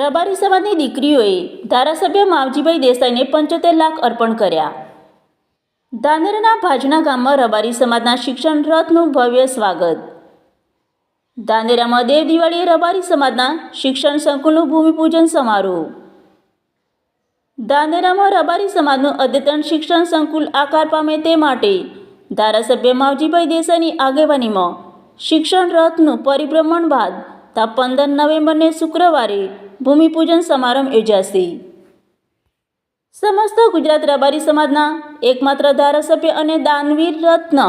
રબારી સમાજની દીકરીઓએ ધારાસભ્ય માવજીભાઈ દેસાઈને પંચોતેર લાખ અર્પણ કર્યા. ધાનેરાના ભાજના ગામમાં રબારી સમાજના શિક્ષણ રથનું ભવ્ય સ્વાગત. ધાનેરામાં દેવ દિવાળીએ રબારી સમાજના શિક્ષણ સંકુલનું ભૂમિપૂજન સમારોહ. ધાનેરામાં રબારી સમાજનું અદ્યતન શિક્ષણ સંકુલ આકાર પામે તે માટે ધારાસભ્ય માવજીભાઈ દેસાઈની આગેવાનીમાં શિક્ષણ રથનું પરિભ્રમણ બાદ તા પંદર નવેમ્બરને શુક્રવારે ભૂમિપૂજન સમારંભ યોજાશે. સમસ્ત ગુજરાત રબારી સમાજના એકમાત્ર ધારાસભ્ય અને દાનવીર રત્ન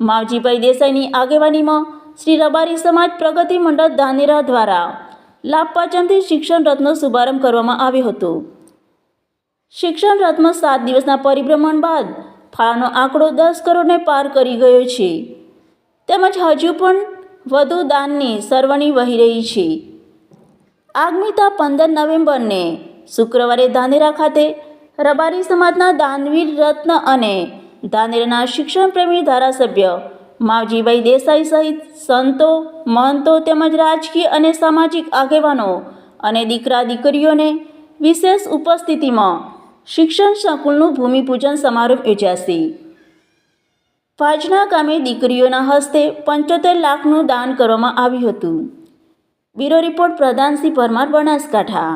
માવજીભાઈ દેસાઈની આગેવાનીમાં શ્રી રબારી સમાજ પ્રગતિ મંડળ ધાનેરા દ્વારા લાભપાચમથી શિક્ષણ રથનો શુભારંભ કરવામાં આવ્યો હતો. શિક્ષણ રથમાં સાત દિવસના પરિભ્રમણ બાદ ફાળાનો આંકડો દસ કરોડને પાર કરી ગયો છે. તેમજ હજુ પણ વધુ દાનની સર્વણી વહી રહી છે. આગામી પંદર નવેમ્બરને શુક્રવારે ધાનેરા ખાતે રબારી સમાજના દાનવીર રત્ન અને ધાનેરાના શિક્ષણપ્રેમી ધારાસભ્ય માવજીભાઈ દેસાઈ સહિત સંતો, મહંતો તેમજ રાજકીય અને સામાજિક આગેવાનો અને દીકરા દીકરીઓને વિશેષ ઉપસ્થિતિમાં શિક્ષણ સંકુલનું ભૂમિપૂજન સમારોહ યોજાશે. ભાજના ગામે દીકરીઓના હસ્તે પંચોતેર લાખનું દાન કરવામાં આવ્યું હતું. Bureau report Pradhansinh Parmar Banaskantha.